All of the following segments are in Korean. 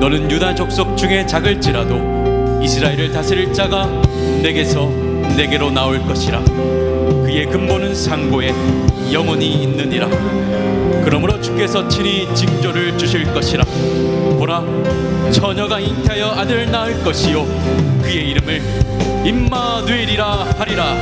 너는 유다 족속 중에 작을지라도 이스라엘을 다스릴 자가 내게서 내게로 나올 것이라. 그의 근본은 상고에 영원히 있느니라. 그러므로 주께서 친히 징조를 주실 것이라. 보라 처녀가 잉태하여 아들 낳을 것이요. 그의 이름을 임마누엘이라 하리라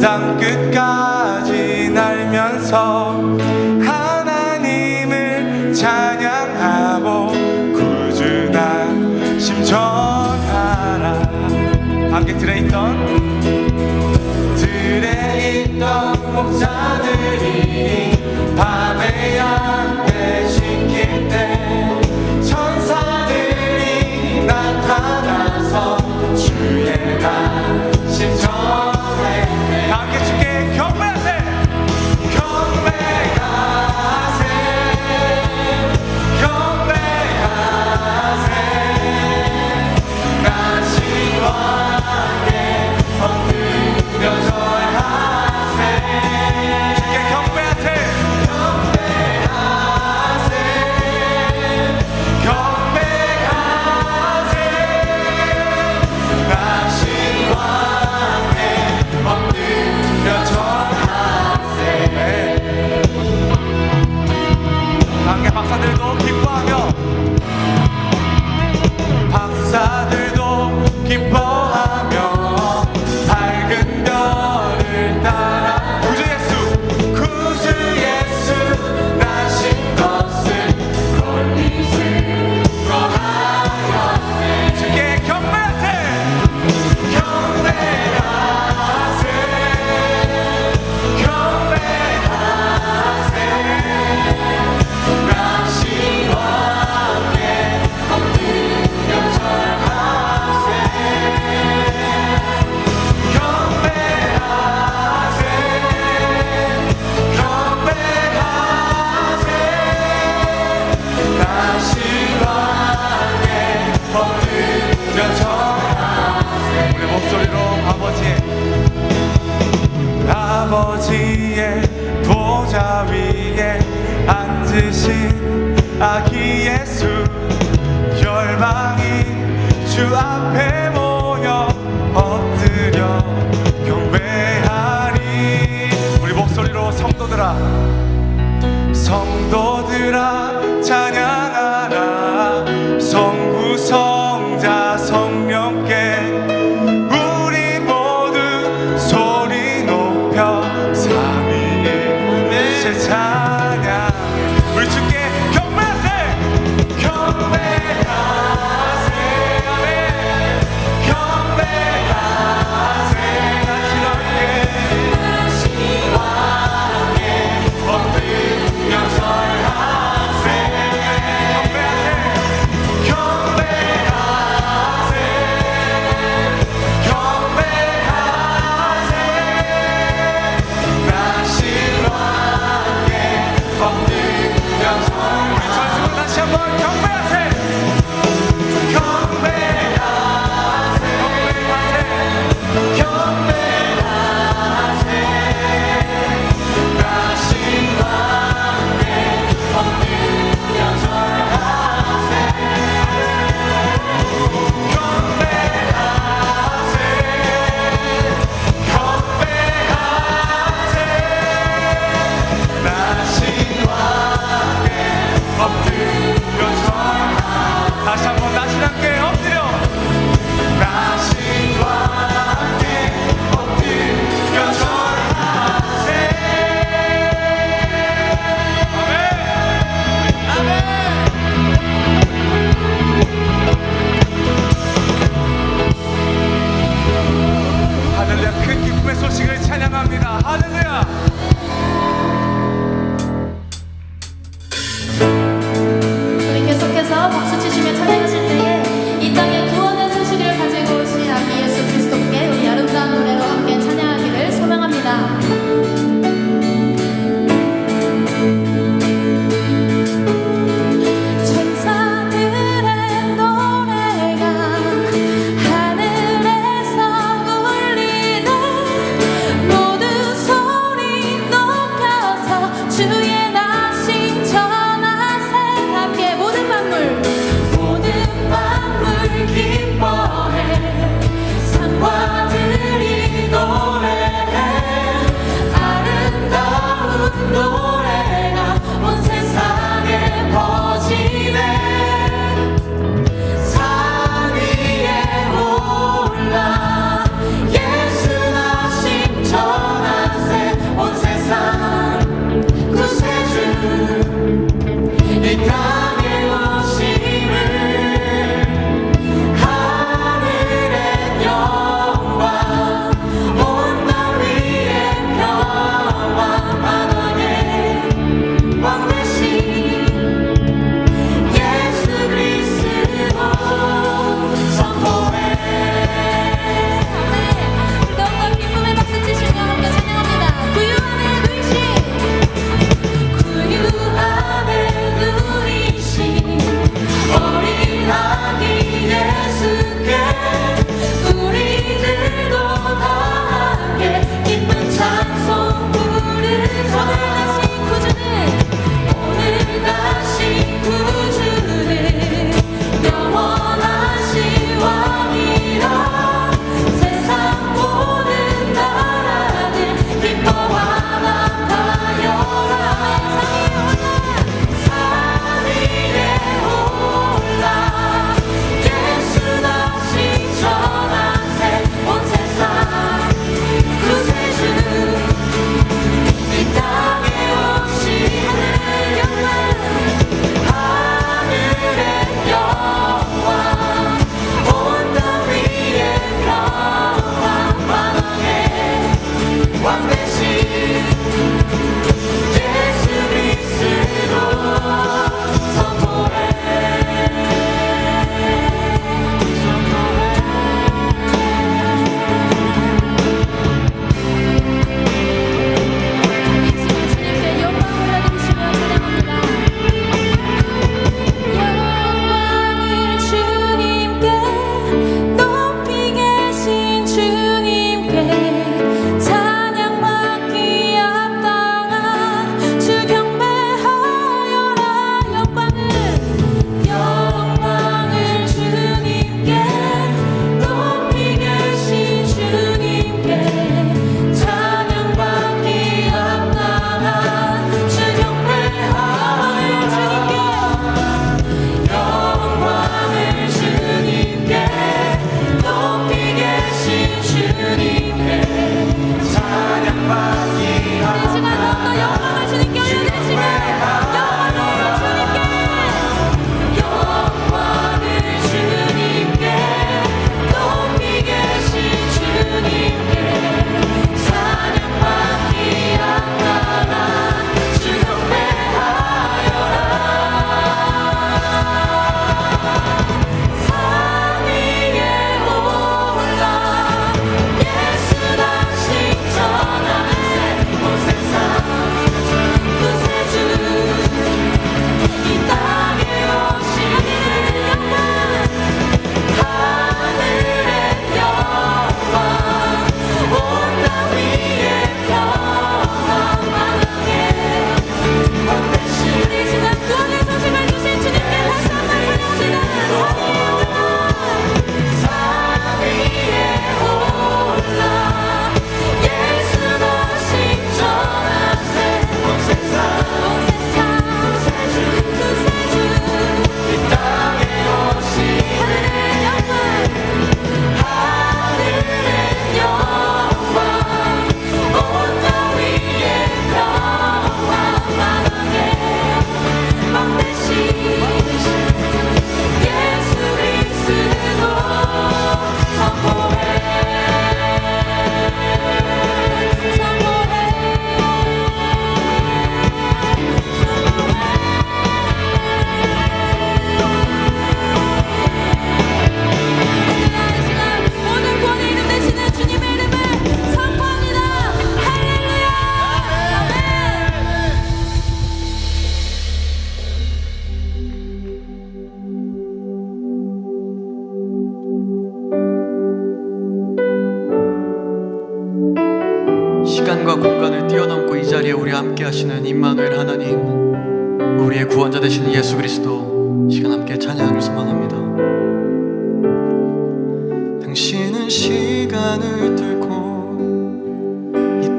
땅 끝까지 날면서 하나님을 찬양하고 꾸준한 심전하라. 함께 들에 있던 들에 있던 목자들이 밤에 양대시킬 때 천사들이 나타나서 주의 날 심전 다 함께 주께 경배 보라. 성도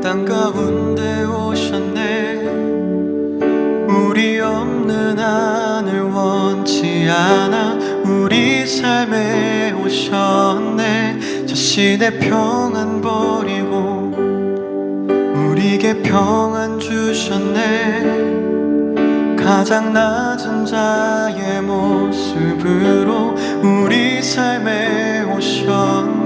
땅 가운데 오셨네. 우리 없는 하늘 원치 않아 우리 삶에 오셨네. 자신의 평안 버리고 우리에게 평안 주셨네. 가장 낮은 자의 모습으로 우리 삶에 오셨네